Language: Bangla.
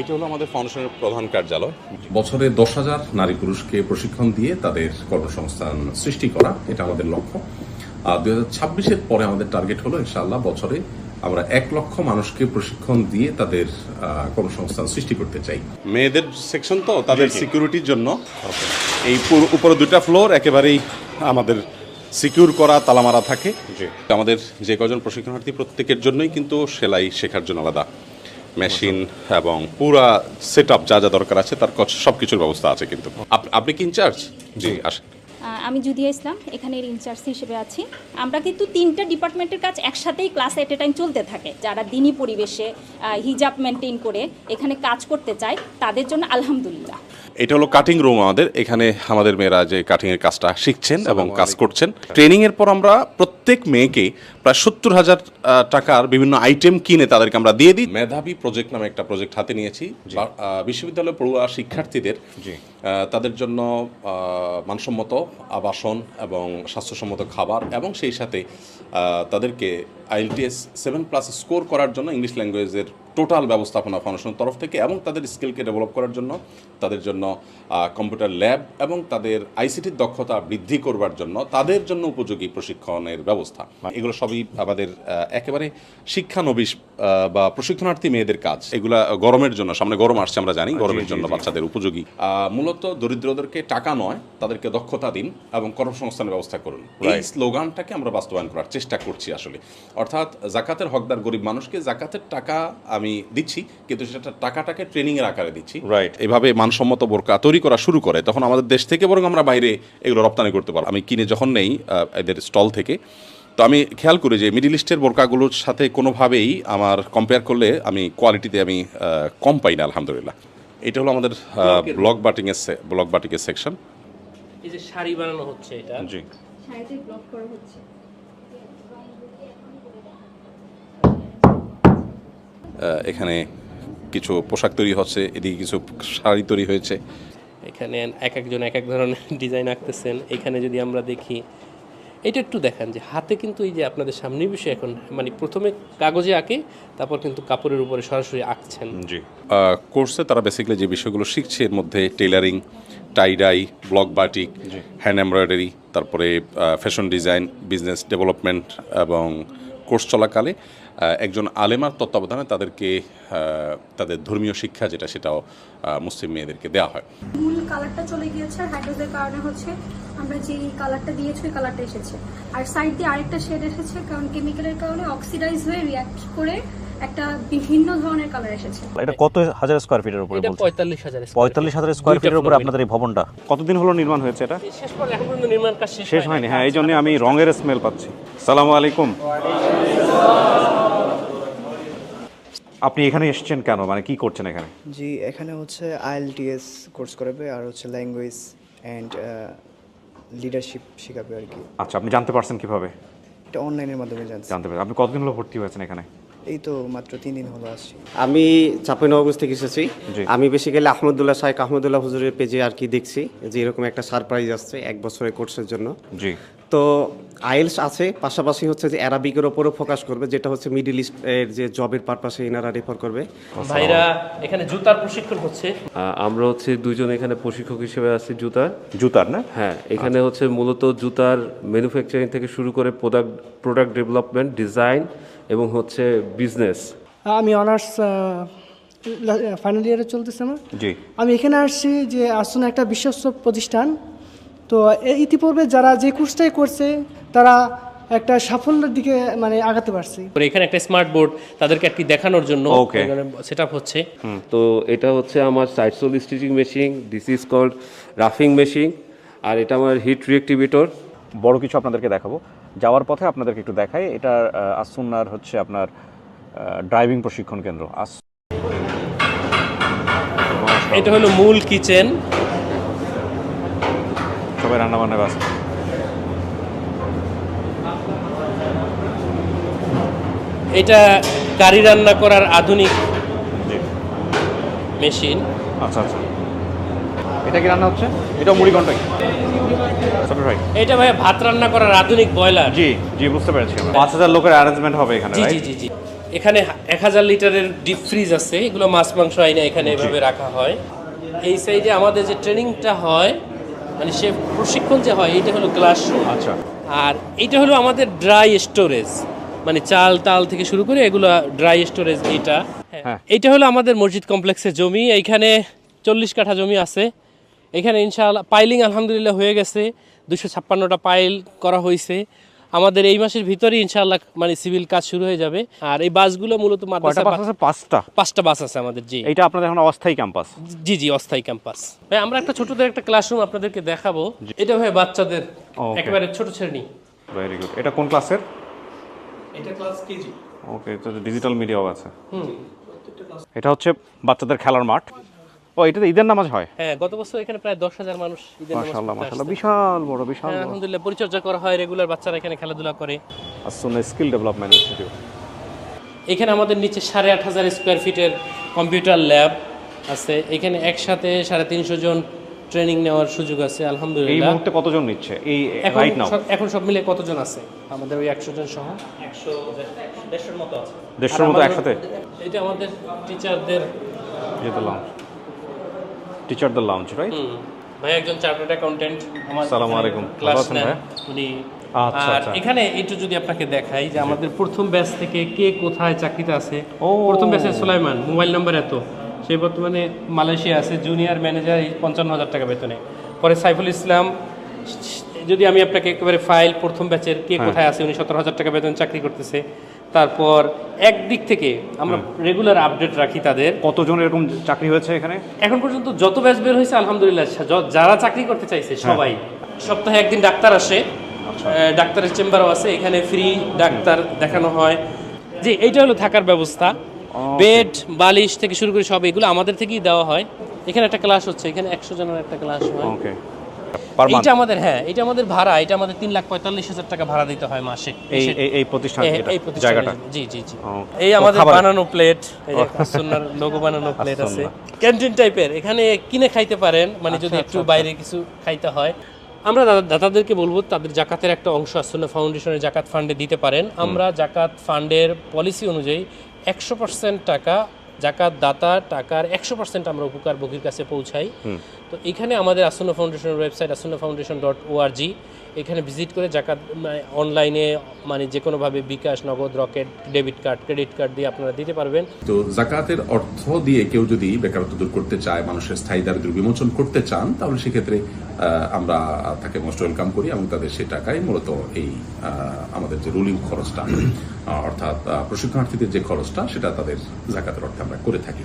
এটা হলো আমাদের ফাউন্ডেশনের প্রধান কার্যালয়। বছরে দশ হাজার নারী পুরুষকে প্রশিক্ষণ দিয়ে তাদের কর্মসংস্থান সৃষ্টি করা এটা আমাদের লক্ষ্য। আর দুই হাজার ছাব্বিশের পরে আমাদের টার্গেট হলো ইনশাআল্লাহ বছরে আমরা এক লক্ষ মানুষকে প্রশিক্ষণ দিয়ে তাদের কর্মসংস্থান সৃষ্টি করতে চাই। মেয়েদের সেকশন তো তাদের সিকিউরিটির জন্য। এই উপরে দুইটা ফ্লোর একেবারেই আমাদের সিকিউর করা তালামারা থাকে। আমাদের যে কজন প্রশিক্ষণার্থী প্রত্যেকের জন্যই কিন্তু সেলাই শেখার জন্য আলাদা। মেশিন এবং পুরা সেট আপ যা যা দরকার আছে তার সব কিছুর ব্যবস্থা আছে কিন্তু। আপ- আপনি কি ইনচার্জ জি আসেন। আমি জুদিয়া ইসলাম এখানের ইনচার্জ হিসেবে আছি। আমরা কিন্তু তিনটা ডিপার্টমেন্টের কাজ একসাথেই ক্লাস এট এ টাইম চলতে থাকে। যারা দিনই পরিবেশে আহ, হিজাব মেনটেন করে এখানে কাজ করতে চায় তাদের জন্য আলহামদুলিল্লাহ। এটা হলো কাটিং রুম আমাদের। এখানে আমাদের মেয়েরা যে কাটিং এর কাজটা শিখছেন এবং কাজ করছেন। ট্রেনিং এর পর আমরা প্রত্যেক মেয়েকে প্রায় সত্তর হাজার টাকার বিভিন্ন আইটেম কিনে তাদেরকে আমরা দিয়ে দিই। মেধাবী প্রজেক্ট নামে একটা প্রজেক্ট হাতে নিয়েছি। বিশ্ববিদ্যালয়ের বিশ্ববিদ্যালয়ে পড়ুয়া শিক্ষার্থীদের তাদের জন্য মানসম্মত আবাসন এবং স্বাস্থ্যসম্মত খাবার এবং সেই সাথে তাদেরকে আইএলটিএস সেভেন প্লাস স্কোর করার জন্য ইংলিশ ল্যাঙ্গুয়েজের টোটাল ব্যবস্থাপনা ফাউন্ডেশনের তরফ থেকে এবং তাদের স্কিলকে ডেভেলপ করার জন্য তাদের জন্য কম্পিউটার ল্যাব এবং তাদের আইসিটির দক্ষতা বৃদ্ধি করবার জন্য তাদের জন্য উপযোগী প্রশিক্ষণের ব্যবস্থা। এগুলো সবই আমাদের একেবারে শিক্ষানবিশ বা প্রশিক্ষণার্থী মেয়েদের কাজ। এগুলা গরমের জন্য সামনে গরম আসছে আমরা জানি গরমের জন্য বাচ্চাদের উপযোগী। মূলত দরিদ্রদেরকে টাকা নয় তাদেরকে দক্ষতা দিন এবং কর্মসংস্থানের ব্যবস্থা করুন। এই স্লোগানটাকে আমরা বাস্তবায়ন করার চেষ্টা করছি আসলে। অর্থাৎ জাকাতের হকদার গরিব মানুষকে জাকাতের টাকা আমি দিচ্ছি কিন্তু সেটা টাকাটাকে ট্রেনিং এর আকারে দিচ্ছি। Right. এভাবে মানসম্মত বোরকা তৈরি করা শুরু করে তখন আমাদের দেশ থেকে বরং আমরা বাইরে এগুলো রপ্তানি করতে পারব। আমি কিনে যখন নেই এদের স্টল থেকে তো আমি খেয়াল করি যে মিডিল ইস্টের বোরকাগুলোর সাথে কোনোভাবেই আমার কম্পেয়ার করলে আমি কোয়ালিটিতে আমি কম পাই না আলহামদুলিল্লাহ। এটা হলো আমাদের ব্লক বাটিংয়ের ব্লক বাটিংয়ের সেকশন এই যে শাড়ি বানানো হচ্ছে এটা। জি। শাড়িতে ব্লক করা হচ্ছে। এখানে কিছু পোশাক তৈরি হচ্ছে এদিকে কিছু শাড়ি তৈরি হয়েছে। এখানে এক একজন এক এক ধরনের ডিজাইন আঁকতেছেন। এখানে যদি আমরা দেখি এটা একটু দেখান যে হাতে কিন্তু এই যে আপনাদের সামনে বিষয় এখন মানে প্রথমে কাগজে আঁকে তারপর কিন্তু কাপড়ের উপরে সরাসরি আঁকছেন। জি। কোর্সে তারা বেসিক্যালি যে বিষয়গুলো শিখছে এর মধ্যে tailoring tie dye block batik hand embroidery তারপরে ফ্যাশন ডিজাইন বিজনেস ডেভেলপমেন্ট এবং কোর্স চলাকালে। একজন আলেমার তত্ত্বাবধানে তাদেরকে তাদের ধর্মীয় শিক্ষা যেটা সেটাও মুসলিম মেয়েদেরকে দেওয়া হয়। মূল কালারটা চলে গিয়েছে আর হাইড্রোজের কারণে হচ্ছে আমরা যে কালারটা দিয়েছি ওই কালারটা এসেছে। আর সাইড দিয়ে আরেকটা শেড এসেছে কারণ কেমিক্যালের কারণে অক্সিডাইজ হয়ে রিয়াক্ট করে একটা বিভিন্ন ধরনের কালার এসেছে। এটা কত হাজার স্কোয়ার ফিটের উপরে বলছেন? পঁয়তাল্লিশ হাজার পঁয়তাল্লিশ হাজার স্কোয়ার ফিটের উপরে আপনাদের এই ভবনটা? কতদিন হলো নির্মাণ হয়েছে এটা? শেষ পর এখন পর্যন্ত নির্মাণ কাজ শেষ হয়নি। হ্যাঁ এই জন্য আমি রঙের স্মেল পাচ্ছি। সালাম আলাইকুম। আপনি এখানে এসেছেন কেন? মানে কি করছেন এখানে? জি এখানে হচ্ছে আইএলটিএস কোর্স করাবে আর হচ্ছে ল্যাঙ্গুয়েজ অ্যান্ড লিডারশিপ শেখাবে আর কি। আচ্ছা আপনি জানতে পারছেন কীভাবে? এটা অনলাইনের মাধ্যমে জানতে পারছেন। আপনি কতদিন হলো ভর্তি হয়েছেন এখানে? এই তো মাত্র তিন দিন হলো আসছি। আমি চাঁপাইনবাবগঞ্জ থেকে এসেছি। আমি বেসিক্যালি আহমদুল্লাহ শাহেক আহমদুল্লাহ হুজুরের পেজে আর কি দেখছি যে এরকম একটা সারপ্রাইজ আসছে এক বছরের কোর্সের জন্য। জি। তো আইএলস আছে পাশাপাশি হচ্ছে যে অ্যারাবিকের ওপরও ফোকাস করবে যেটা হচ্ছে মিডিল ইস্ট এর যে জবের পারপাসে এনারা রেফার করবে। ভাইরা এখানে জুতার প্রশিক্ষণ হচ্ছে। আমরা হচ্ছে দুইজন এখানে প্রশিক্ষক হিসেবে আছি জুতার। জুতার না? হ্যাঁ এখানে হচ্ছে মূলত জুতার ম্যানুফ্যাকচারিং থেকে শুরু করে প্রোডাক্ট প্রোডাক্ট ডেভেলপমেন্ট ডিজাইন এবং হচ্ছে বিজনেস আমি অনার্স ফাইনাল ইয়ারে চলতেছে আমার। জি। আমি এখানে আসছি যে আসুন একটা বিশ্বস্ত প্রতিষ্ঠান। তো ইতিপূর্বে যারা যে কোর্সটাই করছে তারা একটা সাফল্যের দিকে মানে আগাতে পারছে। পরে এখানে একটা স্মার্ট বোর্ড তাদেরকে একটি দেখানোর জন্য. সেট আপ হচ্ছে। তো এটা হচ্ছে আমার side sole stitching machine this is called রাফিং machine আর এটা আমার হিট রিয়েক্টিভেটর বড় কিছু আপনাদেরকে দেখাবো। যাওয়ার পথে আপনাদেরকে একটু দেখাই এটা আহ, আসুন্নার হচ্ছে আপনার ড্রাইভিং প্রশিক্ষণ কেন্দ্র। আস এটা হলো মূল কিচেন। সবাই রান্না বান্না ব্যস্ত। এটা গাড়ি রান্না করার আধুনিক মেশিন। আচ্ছা আচ্ছা। এটা কি রান্না হচ্ছে? এটা মুড়ি ঘন্টাই ভাই? এটা ভাই ভাত রান্না করার আধুনিক বয়লার জি জি বুঝতে পেরেছি পাঁচ হাজার লোকের অ্যারেঞ্জমেন্ট হবে এখানে জি জি জি জি। এখানে এক হাজার লিটারের ডিপ ফ্রিজ আছে এগুলো মাছ মাংস আইনা এখানে এভাবে রাখা হয়। এই সাইডে আমাদের যে ট্রেনিংটা হয় মানে সে প্রশিক্ষণ যে হয় এটা হলো ক্লাসরুম আচ্ছা। আর এটা হলো আমাদের ড্রাই স্টোরেজ মানে চাল টাল থেকে শুরু করে এগুলো ড্রাই স্টোরেজ এটা হ্যাঁ। এটা হলো আমাদের মসজিদ কমপ্লেক্সের জমি। এইখানে চল্লিশ কাঠা জমি আছে। এখানে ইনশাআল্লাহ পাইলিং আলহামদুলিল্লাহ হয়ে গেছে। দুশো ছাপ্পান্নটা পাইল করা হয়েছে। আমাদের এই মাসের ভিতরে ইনশাআল্লাহ মানে সিভিল কাজ শুরু হয়ে যাবে। আর এই বাসগুলো মূলত মাদ্রাসা পাঁচটা। পাঁচটা বাস আছে আমাদের জি। এইটা আপনাদের এখন অস্থায়ী ক্যাম্পাস? জি জি অস্থায়ী ক্যাম্পাস। ভাই আমরা একটা ছোটদের একটা ক্লাসরুম আপনাদেরকে দেখাবো। এটা ভাই বাচ্চাদের একেবারে ছোট শ্রেণি। ভেরি গুড এটা কোন ক্লাসের? এটা ক্লাস কেজি। ওকে তো ডিজিটাল মিডিয়াও আছে। হুম। এটা হচ্ছে বাচ্চাদের খেলার মাঠ। ও এটাতে ঈদের নামাজ হয়? হ্যাঁ গত বছর এখানে প্রায় দশ হাজার মানুষ ঈদের নামাজ মাশাআল্লাহ মাশাআল্লাহ বিশাল বড় বিশাল হ্যাঁ, আলহামদুলিল্লাহ পরিচর্যা করা হয় রেগুলার বাচ্চারা এখানে খেলাধুলা করে। আসুন স্কিল ডেভেলপমেন্ট ইনস্টিটিউট এখানে আমাদের নিচে সাড়ে আট হাজার স্কোয়ার ফিটের কম্পিউটার ল্যাব আছে। এখানে একসাথে সাড়ে তিনশো জন ট্রেনিং নেওয়ার সুযোগ আছে এই আলহামদুলিল্লাহ। মুহূর্তে কতজন নিচ্ছে? এই এখন রাইট নাও সব- এখন সব মিলে কতজন আছে? আমাদের ওই একশো জন সহ। একশো দেড়শোর মতো আছে। দেড়শোর আর মতো একসাথে? এটা আমাদের টিচারদের যেটা lounge teacher the lounge right ভাই একজন চার্টার্ড অ্যাকাউন্টেন্ট আমার আসসালামু আলাইকুম। ক্লাস নেন? উনি আচ্ছা, আর আচ্ছা। এখানে একটু যদি আপনাকে দেখাই যে আমাদের প্রথম ব্যাচ থেকে কে কোথায় চাকরিতে আছে ও। প্রথম ব্যাচে সুলাইমান মোবাইল নাম্বার এত সে বর্তমানে মালয়েশিয়া আছে জুনিয়র ম্যানেজার পঞ্চান্ন হাজার টাকা বেতনে পরে সাইফুল ইসলাম যদি আমি আপনাকে একেবারে ফাইল প্রথম ব্যাচের কে হ্যাঁ। কোথায় আছে উনি সতেরো হাজার টাকা বেতন চাকরি করতেছে তারপর একদিক থেকে আমরা রেগুলার আপডেট রাখি তাদের। কতজন এরকম চাকরি হয়েছে এখানে? এখন পর্যন্ত যত ব্যাচ বের হয়েছে আলহামদুলিল্লাহ যারা চাকরি করতে চাইছে সবাই। সপ্তাহে একদিন ডাক্তার আসে। ডাক্তারের চেম্বারও আছে এখানে ফ্রি ডাক্তার দেখানো হয়। যে এইটা হলো থাকার ব্যবস্থা। বেড বালিশ থেকে শুরু করে সব এগুলো আমাদের থেকেই দেওয়া হয়। এখানে একটা ক্লাস হচ্ছে এখানে একশো জনের একটা ক্লাস হয়। এইটা আমাদের হ্যাঁ এটা আমাদের ভাড়া এটা আমাদের তিন লাখ পঁয়তাল্লিশ হাজার টাকা ভাড়া দিতে হয় মাসে এই প্রতিষ্ঠান এই- এটা, জায়গাটা? জি জি জি। এই আমাদের বানানো প্লেট এই যে আসন্নার লোগো বানানো প্লেট আছে। ক্যান্টিন টাইপের এখানে কিনে খাইতে পারেন মানে আচ্ছা, যদি একটু বাইরে কিছু খাইতে হয়। আমরা দাদাদেরকে বলব তাদের জাকাতের একটা অংশ আসন্ন ফাউন্ডেশনের জাকাত ফান্ডে দিতে পারেন। আমরা জাকাত ফান্ডের পলিসি অনুযায়ী একশো পার্সেন্ট টাকা জাকাত দাতা টাকার একশো পার্সেন্ট আমরা উপকার ভোগীর কাছে পৌঁছাই। তো এখানে আমাদের আসন্ন ফাউন্ডেশনের website Asonno foundation dot O R G এখানে ভিজিট করে জাকাত অনলাইনে মানে যে কোনোভাবে bKash Nagad Rocket debit card credit card দিয়ে আপনারা দিতে পারবেন। তো জাকাতের অর্থ দিয়ে কেউ যদি বেকারত্ব দূর করতে চায় মানুষের স্থায়ী দারিদ্র বিমোচন করতে চান তাহলে সেক্ষেত্রে আমরা তাকে মোস্ট ওয়েলকাম করি এবং তাদের সে টাকায় মূলত এই আমাদের যে রুলিং খরচটা। অর্থাৎ প্রশিক্ষণার্থীদের যে খরচটা সেটা তাদের জাকাতের অর্থে আমরা করে থাকি।